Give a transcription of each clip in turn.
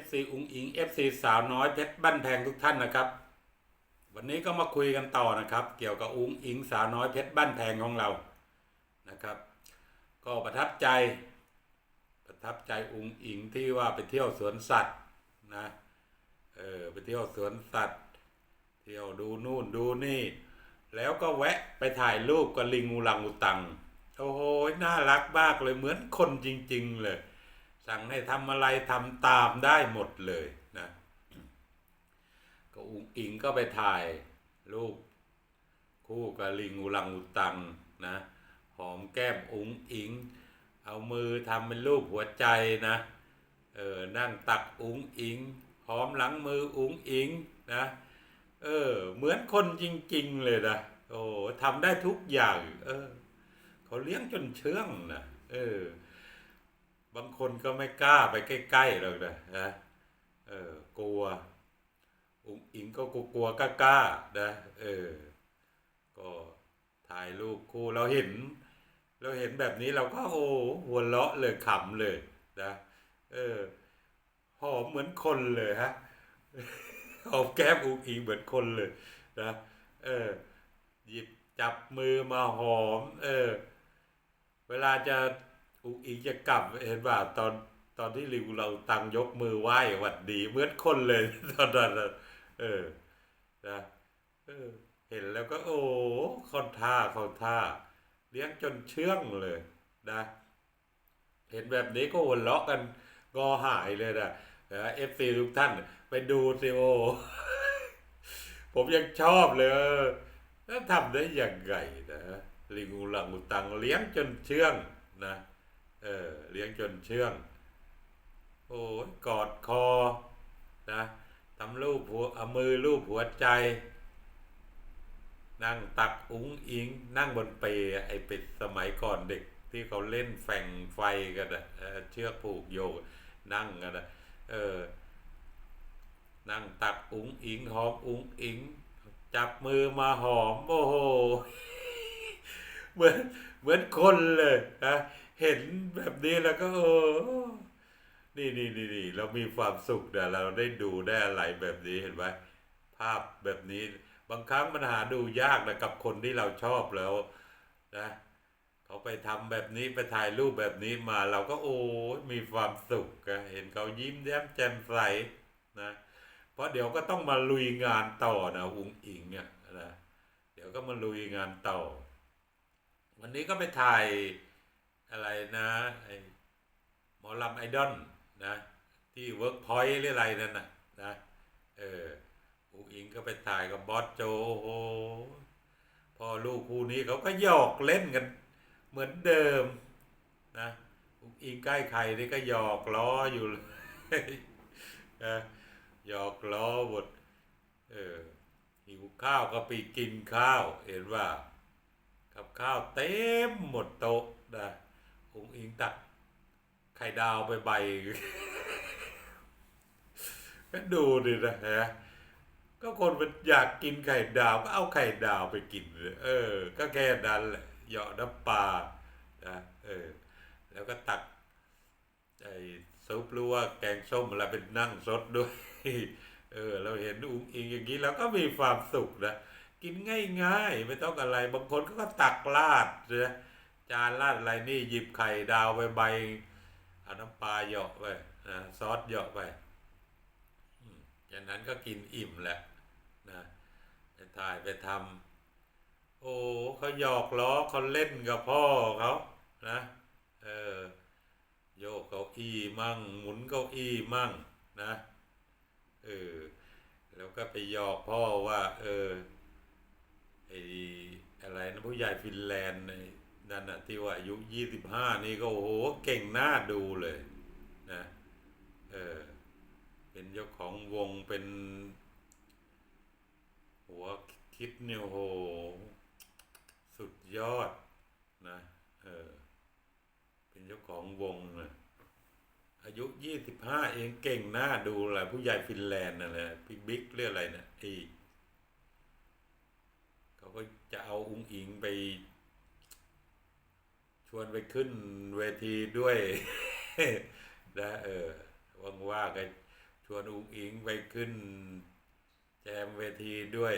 FC อุงอิง FC สาวน้อยเพชรบ้านแพงทุกท่านนะครับ วันนี้ก็มาคุยกันต่อนะครับ เกี่ยวกับอุงอิงสาวน้อยเพชรบ้านแพงของเรานะครับ ก็ประทับใจ ประทับใจอุงอิงที่ว่าไปเที่ยวสวนสัตว์นะเออไปเที่ยวสวนสัตว์ เที่ยวดูนู่นดูนี่ แล้วก็แวะไปถ่ายรูปกับลิงอูรังอุตังโอ้โหน่ารักมากเลยเหมือนคนจริง ๆ เลย สั่งให้ทำอะไรทำตามได้หมดเลยนะก็อุงอิงก็ไปถ่ายรูปคู่กับลิงอูรังอุตังนะหอมแก้มอุงอิง เอามือทำเป็นรูปหัวใจนะเออนั่งตักอุงอิงหอมหลังมืออุงอิงนะเออเหมือนคนจริง ๆ เลยนะโอ้ทำได้ทุกอย่าง เออเขาเลี้ยงจนเชื่องนะเออ บางคนก็ไม่กล้าไปใกล้ๆหรอกนะนะเออกลัวอุ้งอิงก็กลัวกล้าๆนะเออก็ถ่ายรูปคู่เราเห็น เราเห็นแบบนี้เราก็โอ้หัวเราะเลยขำเลยนะเออหอมเหมือนคนเลยฮะหอมแก้มอุ้งอิงเหมือนคนเลยนะเออหยิบจับมือมาหอม เออ เวลาจะ อุงอิงจะกลับเห็นว่าตอนตอนที่ลิวเราตังยกมือไหว้หวัดดีเหมือนคนเลยตอนนั้นเออนะเออ เห็นแล้วก็โอ้คนท่าคนท่า เลี้ยงจนเชื่องเลยนะ เห็นแบบนี้ก็หัวเราะกันงอหายเลยนะเอฟซีทุกท่าน ไปดูสิโอ ผมยังชอบเลยแล้วทำได้ยังไงนะลิงูหลังอุตังเลี้ยงจนเชื่องนะ เออเลี้ยงจนเชื่อง โอ้ยกอดคอนะทำรูปหัวเอามือรูปหัวใจ นั่งตักอุ้งอิง นั่งบนเปลไอ้เป็ดสมัยก่อนเด็ก ที่เขาเล่นแฝงไฟกันอะเออเชือกผูกโยกนั่งกันอะเออ นั่งตักอุ้งอิงหอมอุ้งอิง จับมือมาหอม โอ้โห เหมือนเหมือนคนเลยนะ เห็นแบบนี้แล้วก็เออนี่นี่นี่นี่เรามีความสุขนะเราได้ดูได้อะไรแบบนี้เห็นไหมภาพแบบนี้ บางครั้งมันหาดูยากนะกับคนที่เราชอบแล้วนะเขาไปทำแบบนี้ไปถ่ายรูปแบบนี้มาเราก็โอ้มีความสุขอะเห็นเขายิ้มแย้มแจ่มใสนะเพราะเดี๋ยวก็ต้องมาลุยงานต่อนะอุงอิงเนี่ยนะเดี๋ยวก็มาลุยงานต่อ วันนี้ก็ไปถ่าย อะไรนะไอหมอลำไอดอลนะที่เวิร์กพอยต์หรืออะไรนั่นนะนะเอออุอิงก็ไปถ่ายกับบอสโจโหพอลูกคู่นี้เขาก็หยอกเล่นกัน เหมือนเดิมนะอุอิงใกล้ใครนี่ก็หยอกล้ออยู่เลยนะหยอกล้อบทเออหิวข้าวก็ไปกินข้าว เห็นว่า กับข้าวเต็มหมดโต๊ะนะ อุงอิงตักไข่ดาวไปใบก็ดูดินะฮะก็คนมันอยากกินไข่ดาวก็เอาไข่ดาวไปกินเออ ก็แค่นั้นแหละเหยาะน้ำปลานะเออ แล้วก็ตักไอ้ซุปหรือว่าแกงส้มอะไรเป็นนั่งซดด้วย เออ เราเห็นอุ้งอิงอย่างนี้เราก็มีความสุขนะ กินง่ายๆ ไม่ต้องอะไร บางคนก็ตักราดนะ จานราดอะไรนี่หยิบไข่ดาวไปใบเอาน้ำปลาเหยาะไปนะซอสเหยาะไปอืมจากนั้นก็กินอิ่มแหละนะไปถ่ายไปทำโอ้เขาหยอกล้อเขาเล่นกับพ่อเขานะเออโยกเก้าอี้มั่ง หมุนเก้าอี้มั่งนะเออแล้วก็ไปหยอกพ่อว่า เออไออะไรนะผู้ใหญ่ฟินแลนด์ในั่นนะที่ว่าอายุยี่สิบห้านี่ก็โอ้โหเก่งหน้าดูเลยนะเออเป็นเจ้าของวงเป็น หัวคิดเนี่ยโห สุดยอดนะเออเป็นเจ้าของวงนะอายุยี่สิบห้าเองเก่งหน้าดูแหละผู้ใหญ่ฟินแลนด์นั่นแหละพี่บิ๊กเรื่องอะไรนะไอเขาก็จะเอาอุ้งอิงไป วนไปขึ้นเวทีด้วยนะเออว่างๆก็ชวนอุ้งอิงไปขึ้น แจมเวทีด้วย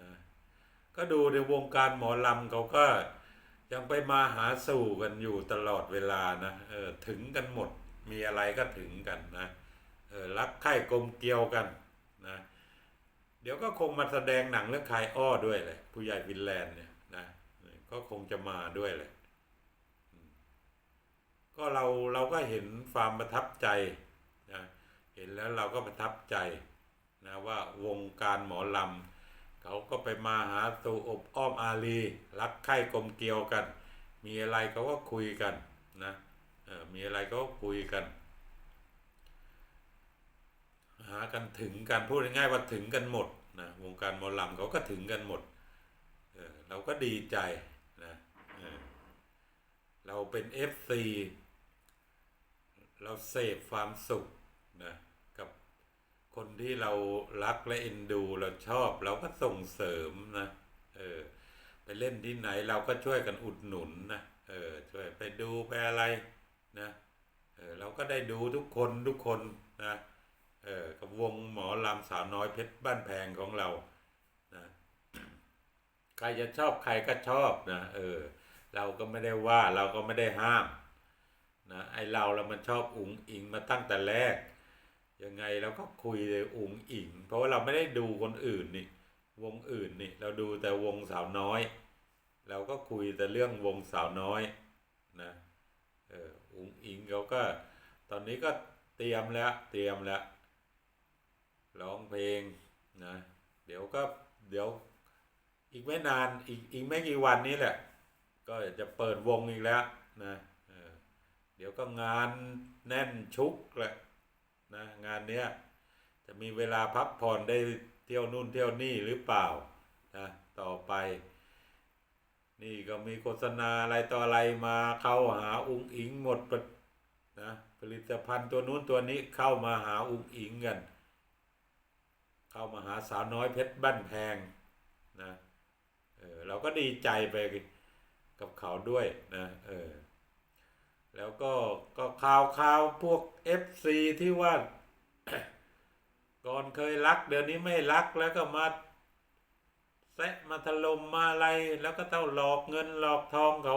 นะก็ดูในวงการหมอลำเขาก็ยังไปมาหาสู่กันอยู่ตลอดเวลานะเออถึงกันหมดมีอะไรก็ถึงกันนะเออรักใคร่กลมเกลียวกันนะเดี๋ยวก็คงมาแสดงหนังเรื่องคายอ้อด้วยเลยผู้ใหญ่ฟินแลนด์เนี่ยนะก็คงจะมาด้วยเลย ก็เราเราก็เห็นความประทับใจนะเห็นแล้วเราก็ประทับใจนะว่าวงการหมอลำเขาก็ไปมาหาตูอบอ้อมอารีรักใคร่กลมเกลียวกัน มีอะไรเขาก็คุยกันนะเออมีอะไรเขาก็คุยกัน หากันถึงกันพูดง่ายๆว่าถึงกันหมดนะวงการหมอลำเขาก็ถึงกันหมดเออเราก็ดีใจนะเออเราเป็น FC เราเสพความสุขนะกับคนที่เรารักและเอ็นดูเราชอบเราก็ส่งเสริมนะเออไปเล่นที่ไหนเราก็ช่วยกันอุดหนุนนะเออช่วยไปดูไปอะไรนะเออเราก็ได้ดูทุกคนทุกคนนะเออกับวงหมอลำสาวน้อยเพชรบ้านแพงของเรานะใครจะชอบใครก็ชอบนะเออเราก็ไม่ได้ว่าเราก็ไม่ได้ห้าม นะไอเราเรามันชอบอุ๋งอิงมาตั้งแต่แรก ยังไงเราก็คุยเลยอุ๋งอิง เพราะว่าเราไม่ได้ดูคนอื่นนี่วงอื่นนี่เราดูแต่วงสาวน้อย เราก็คุยแต่เรื่องวงสาวน้อยนะเอออุ๋งอิงเขาก็ตอนนี้ก็เตรียมแล้วเตรียมแล้วร้องเพลงนะเดี๋ยวก็เดี๋ยวอีกไม่นานอีกอีกไม่กี่วันนี้แหละ ก็จะเปิดวงอีกแล้วนะ เดี๋ยวก็งานแน่นชุกแหละนะงานเนี้ยจะมีเวลาพักผ่อนได้เที่ยวนู่นเที่ยวนี่หรือเปล่านะต่อไป นี่ก็มีโฆษณาอะไรต่ออะไรมาเข้าหาอุ้งอิงหมดปนะผลิตภัณฑ์ตัวนู้นตัวนี้เข้ามาหาอุ้งอิงกัน เข้ามาหาสาวน้อยเพชรบ้านแพงนะเออเราก็ดีใจไปกับเขาด้วยนะเออ แล้วก็ก็ข่าวข่าวพวก FC ที่ว่า ก่อนเคยรัก เดี๋ยวนี้ไม่รักแล้วก็มาแซะมาถล่มมาอะไรแล้วก็เต้าหลอกเงินหลอกทองเขา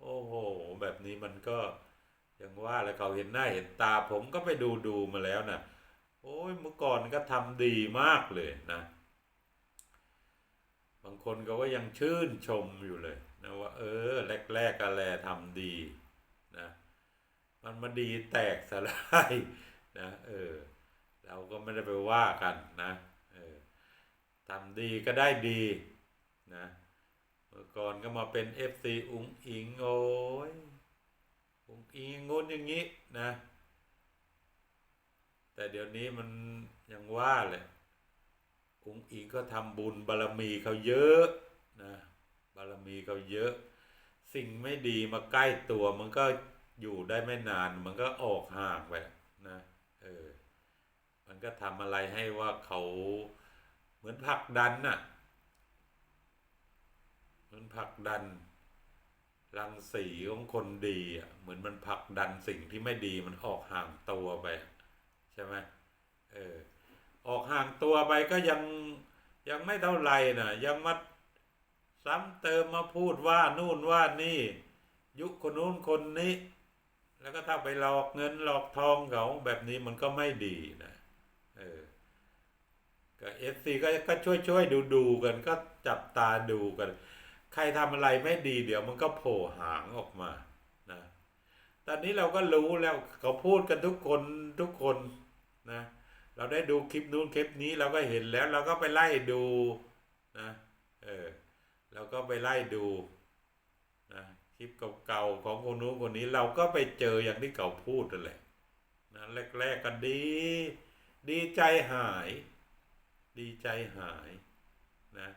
โอ้โห แบบนี้มันก็ยังว่าแล้วเขาเห็นหน้าเห็นตาผมก็ไปดูดูมาแล้วนะโอ้ยเมื่อก่อนก็ทำดีมากเลยนะ บางคนก็ว่ายังชื่นชมอยู่เลยนะว่า เออ แรกๆก็แลทำดี มันมาดีแตกสลายนะเออเราก็ไม่ได้ไปว่ากันนะเออทำดีก็ได้ดีนะเมื่อก่อนก็มาเป็นเอฟซีอุ๋งอิงโอ้ยอุ๋งอิงงุนอย่างนี้นะ แต่เดี๋ยวนี้มันยังว่าเลยองค์อิงก็ทำบุญบารมีเขาเยอะนะบารมีเขาเยอะ สิ่งไม่ดีมาใกล้ตัวมันก็ อยู่ได้ไม่นานมันก็ออกห่างไปนะเออมันก็ทำอะไรให้ว่าเขาเหมือนผลักดันน่ะเหมือนผลักดันรังสีของคนดีอะเหมือนมันผลักดันสิ่งที่ไม่ดีมันออกห่างตัวไป ใช่ไหมเออออกห่างตัวไปก็ยังยังไม่เท่าไหร่นะยังมาซ้ำเติมมาพูดว่านู่นว่านี่ ยุคคนนู้นคนนี้ แล้วก็ถ้าไปหลอกเงินหลอกทองเขาแบบนี้มันก็ไม่ดีนะเออก็เอฟซีก็ก็ช่วยช่วยดูดูกันก็จับตาดูกัน ใครทำอะไรไม่ดีเดี๋ยวมันก็โผล่หางออกมานะตอนนี้เราก็รู้แล้วเขาพูดกันทุกคนทุกคนนะเราได้ดูคลิปนู้นคลิปนี้เราก็เห็นแล้ว เราก็ไปไล่ดูนะเออเราก็ไปไล่ดูนะ คลิปเก่าๆของคนนู้นคนนี้เราก็ไปเจออย่างที่เขาพูดนั่นแหละนะแรกๆก็ดี ดีใจหาย ดีใจหายนะ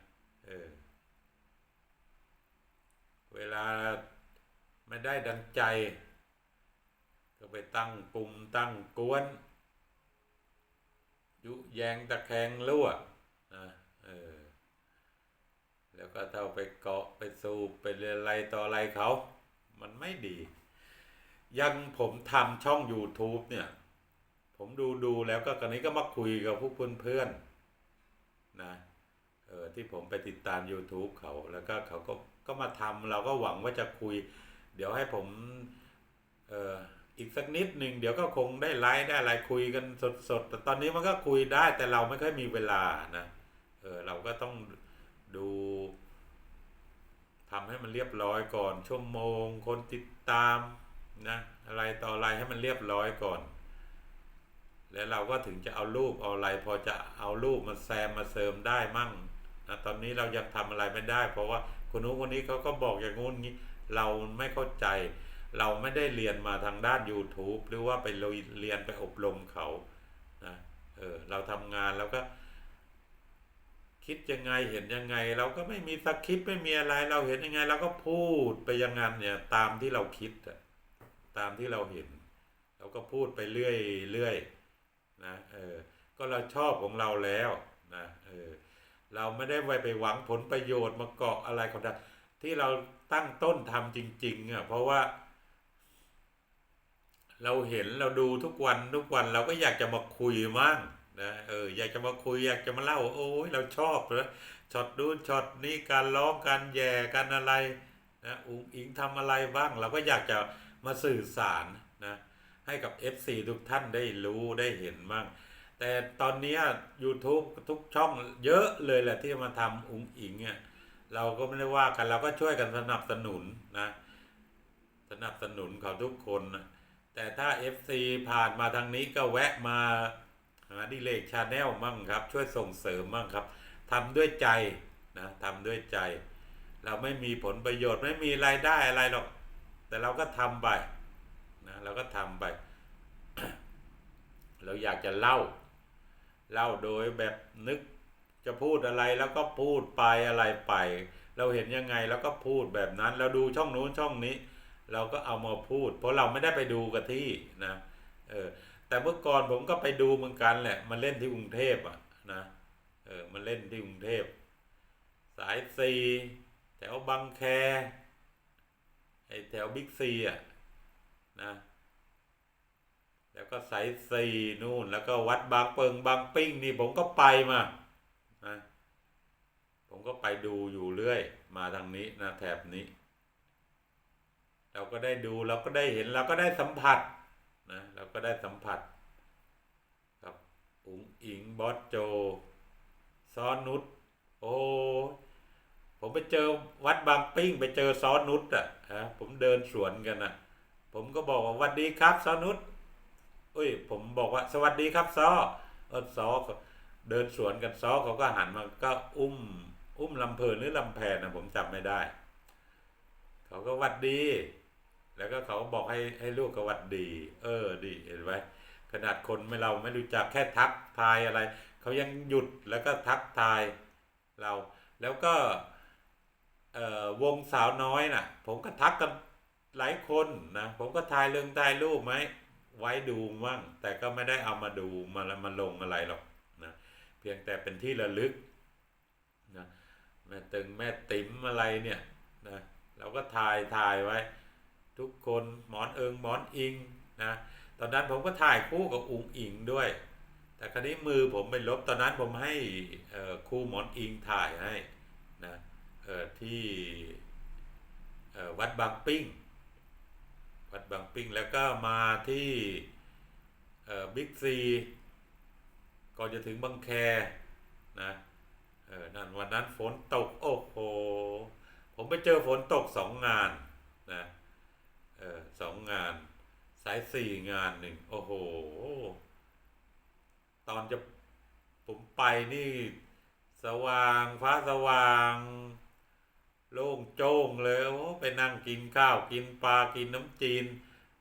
เออเวลาไม่ได้ดังใจ ก็ไปตั้งกลุ่มตั้งกวน ยุแยงตะแคงรั่วนะเออ แล้วก็เท่าไปเกาะไปสูบไปอะไรต่ออะไรเขา มันไม่ดี ยังผมทำช่อง YouTube เนี่ย ผมดูดูแล้วก็ตอนนี้ก็มาคุยกับพวกเพื่อนๆนะเออที่ผมไปติดตาม YouTube เขาแล้วก็เขาก็ก็มาทำเราก็หวังว่าจะคุย เดี๋ยวให้ผมเอออีกสักนิดหนึ่งเดี๋ยวก็คงได้ไลฟ์ได้อะไรคุยกันสดๆแต่ตอนนี้มันก็คุยได้แต่เราไม่ค่อยมีเวลานะเออเราก็ต้อง ดูทำให้มันเรียบร้อยก่อน ชั่วโมง คนติดตามนะอะไรต่ออะไรให้มันเรียบร้อยก่อน แล้วเราก็ถึงจะเอารูปเอาอะไร พอจะเอารูปมาแซมมาเสริมได้มั่งนะตอนนี้เรายังทำอะไรไม่ได้ เพราะว่าคนนู้นคนนี้เขาก็บอกอย่างงู้นงี้ เราไม่เข้าใจ เราไม่ได้เรียนมาทางด้าน YouTube หรือว่าไปเรียนไปอบรมเขานะเออเราทำงานแล้วก็ คิดยังไงเห็นยังไง เราก็ไม่มีสคริปต์ไม่มีอะไร เราเห็นยังไงเราก็พูดไปอยังงั้นเนี่ยตามที่เราคิดอะตามที่เราเห็น เราก็พูดไปเรื่อยเรื่อยนะเออก็เราชอบของเราแล้วนะเออเราไม่ได้ไวไปหวังผลประโยชน์มาเกาะอะไรของเราที่เราตั้งต้นทำจริงๆอะเพราะว่า เราเห็นเราดูทุกวันทุกวันเราก็อยากจะมาคุยมั่ง นะเอออยากจะมาคุยอยากจะมาเล่าโอ้ยเราชอบนะช็อตดูช็อตนี้การร้องการแย่การอะไรนะอุ้งอิงทำอะไรบ้าง เราก็อยากจะมาสื่อสารนะให้กับ FC ทุกท่านได้รู้ได้เห็นบ้างแต่ตอนนี้ย YouTube ทุกช่องเยอะเลยแหละที่มาทำอุ้งอิงเนี่ยเราก็ไม่ได้ว่ากันเราก็ช่วยกันสนับสนุนนะสนับสนุนเขาทุกคนนะแต่ถ้า FC ผ่านมาทางนี้ก็แวะมา หาดิเลกชาแนลมั่งครับ ช่วยส่งเสริมมั่งครับทำด้วยใจนะทำด้วยใจ เราไม่มีผลประโยชน์ไม่มีรายได้อะไรหรอก แต่เราก็ทำไปนะเราก็ทำไป เราอยากจะเล่า เล่าโดยแบบนึกจะพูดอะไรแล้วก็พูดไปอะไรไป เราเห็นยังไงแล้วก็พูดแบบนั้น เราดูช่องนู้นช่องนี้ เราก็เอามาพูด เพราะเราไม่ได้ไปดูกันที่นะเออ แต่เมื่อก่อนผมก็ไปดูเหมือนกันแหละ มันเล่นที่กรุงเทพอะนะเออมันเล่นที่กรุงเทพ สายซีแถวบางแคไอแถวบิ๊กซีอะนะแล้วก็สายซีนู่น แล้วก็วัดบางเปิงบางปิ้งนี่ผมก็ไปมานะผมก็ไปดูอยู่เรื่อย มาทางนี้นะแถบนี้ เราก็ได้ดูเราก็ได้เห็นเราก็ได้สัมผัส นะเราก็ได้สัมผัส กับอุ๋งอิงบอสโจ ซ้อนนุชโอ้ผมไปเจอวัดบางปิ้งไปเจอซ้อนนุชอะฮะผมเดินสวนกันอะ ผมก็บอกว่าสวัสดีครับซ้อนนุชอุ้ย ผมบอกว่าสวัสดีครับซอเออซอเดินสวนกันซอเขาก็หันมาก็อุ้ม อุ้มลำเพลินหรือลำแพนนะผมจำไม่ได้ เขาก็วัดดี แล้วก็เขาบอกให้ให้ลูกกวัดดี เออดีเห็นไหมขนาดคนไม่เราไม่รู้จักแค่ทักทายอะไร เขายังหยุดแล้วก็ทักทายเรา แล้วก็วงสาวน้อยน่ะ ผมก็ทักกันหลายคนนะผมก็ถ่ายเรื่องถ่ายรูปไหมไว้ดูมั่งแต่ก็ไม่ได้เอามาดูมาแล้วมาลงอะไรหรอกนะเพียงแต่เป็นที่ระลึกนะแม่ตึงแม่ติ๋มอะไรเนี่ยนะเราก็ถ่ายถ่ายไว้ ทุกคนหมอนเอิงหมอนอิงนะตอนนั้นผมก็ถ่ายคู่กับอุงอิงด้วย แต่คราวนี้มือผมไปลบตอนนั้นผมให้เอ่อครูหมอนอิงถ่ายให้นะที่วัดบางปิ้ง วัดบางปิ้งแล้วก็มาที่บิ๊กซีก่อนจะถึงบางแคนะเออนั่นวันนั้นฝนตก โอ้โห ผมไปเจอฝนตกสองงานนะเออสองงาน สายสี่งานหนึ่งโอ้โห ตอนจะผมไปนี่ สว่างฟ้าสว่าง โล่งโจ้งเลยโอ้ไปนั่งกินข้าวกินปลากินน้ำจีน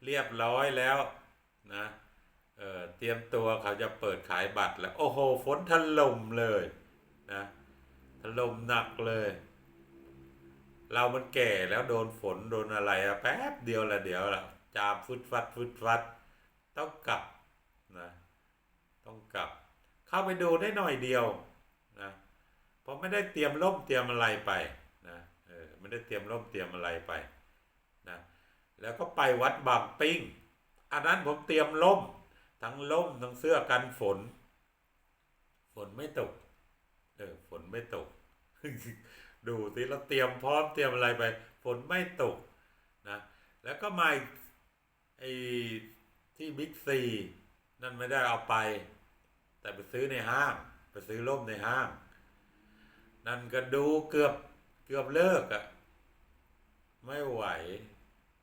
เรียบร้อยแล้วนะ เออเตรียมตัวเขาจะเปิดขายบัตรแล้ว โอ้โห ฝนถล่มเลยนะถล่มหนักเลยเรามันแก่แล้วโดนฝนโดนอะไรอะแป๊บเดียวละเดี๋ยวละ จามฟึดฟัดฟึดฟัด ต้องกลับนะต้องกลับ เข้าไปดูได้หน่อยเดียวนะเพราะไม่ได้เตรียมร่มเตรียมอะไรไปนะเออไม่ได้เตรียมร่มเตรียมอะไรไปนะแล้วก็ไปวัดบางปิ้ง อันนั้นผมเตรียมร่ม ทั้งล่มทั้งเสื้อกันฝน ฝนไม่ตกเออฝนไม่ตก ดูสิเราเตรียมพร้อมเตรียมอะไรไป ฝนไม่ตกนะแล้วก็มา ไอ้ที่บิ๊กซีนั่นไม่ได้เอาไป แต่ไปซื้อในห้าง ไปซื้อร่มในห้าง นั่นก็ดูเกือบเกือบเลิกอะ่ะ ไม่ไหว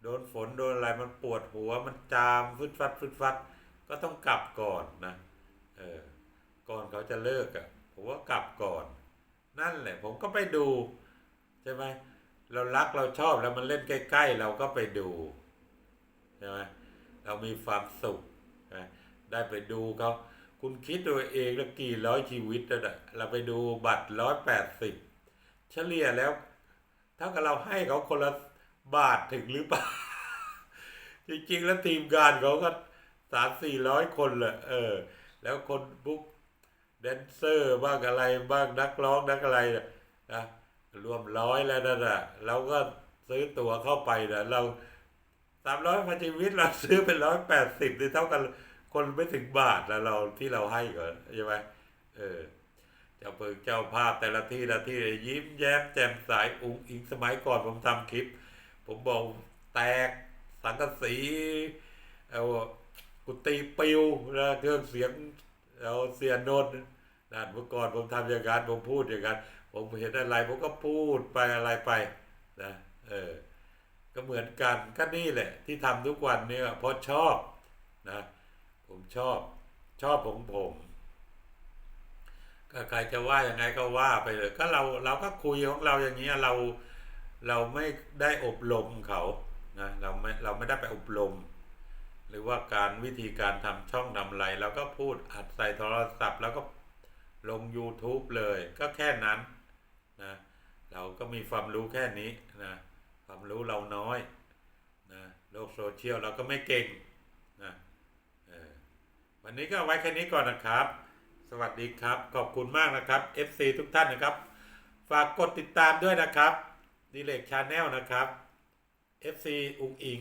โดนฝนโดนอะไรมันปวดหัวมันจามฟึดฟัดฟึดฟัด ก็ต้องกลับก่อนนะเออก่อนเขาจะเลิกอะ่ะผมว่ากลับก่อน นั่นแหละ ผมก็ไปดู ใช่ไหมเรารักเราชอบแล้วมันเล่นใกล้ ๆ เราก็ไปดู ช่ไหมเรามีความสุขนะได้ไปดูเขาคุณคิดตัวเองแล้วกี่ร้อยชีวิตแล้วนะเราไปดูบัตรร้อยแปดสิบเฉลี่ยแล้วเท่ากับเราให้เขาคนละบาทถึงหรือเปล่า จริงๆ แล้วทีมงานเขาก็สามสี่ร้อยคนละเออ แล้วคนบุ๊กแดนเซอร์บ้างอะไรบ้างนักร้องนักอะไรนะรวมร้อยแล้วนั่นน่ะเราก็ซื้อตั๋วเข้าไปนะเรา สามร้อยพันชีวิตเราซื้อเป็นร้อยแปดสิบนี่เท่ากันคนไม่ถึงบาทนะเราที่เราให้ก่อนใช่ไหมเออเจ้าเปิงเจ้าภาพแต่ละที่ละที่ยิ้มแย้มแจ่มใสอุ้งอิงสมัยก่อนผมทำคลิป ผมบอกแตกสังกะสีเอากุฏิปิวนะเครื่องเสียงเอาเสียนนนั่นเมื่อก่อนผมทำอย่างนั้นผมพูดอย่างนั้นผมเห็นอะไรผมก็พูดไปอะไรไปนะเออ ก็เหมือนกันก็นี่แหละ ที่ทำทุกวันเนี่ยเพราะชอบนะผมชอบชอบของผม ก็ใครจะว่ายังไงก็ว่าไปเลย ก็เราเราก็คุยของเราอย่างเงี้เราเราไม่ได้อบรมเขานะเราไม่เราไม่ได้ไปอบรม หรือว่าการวิธีการทำช่องทำไรเราก็พูดอัดใส่โทรศัพท์ แล้วก็ลง YouTube เลย ก็แค่นั้นนะเราก็มีความรู้แค่นี้นะ ความรู้เราน้อยนะโลกโซเชียลเราก็ไม่เก่งนะวันนี้ก็ไว้แค่นี้ก่อนนะครับ สวัสดีครับ ขอบคุณมากนะครับ FC ทุกท่านนะครับ ฝากกดติดตามด้วยนะครับดีเลกชาแนลนะครับ FC อุงอิง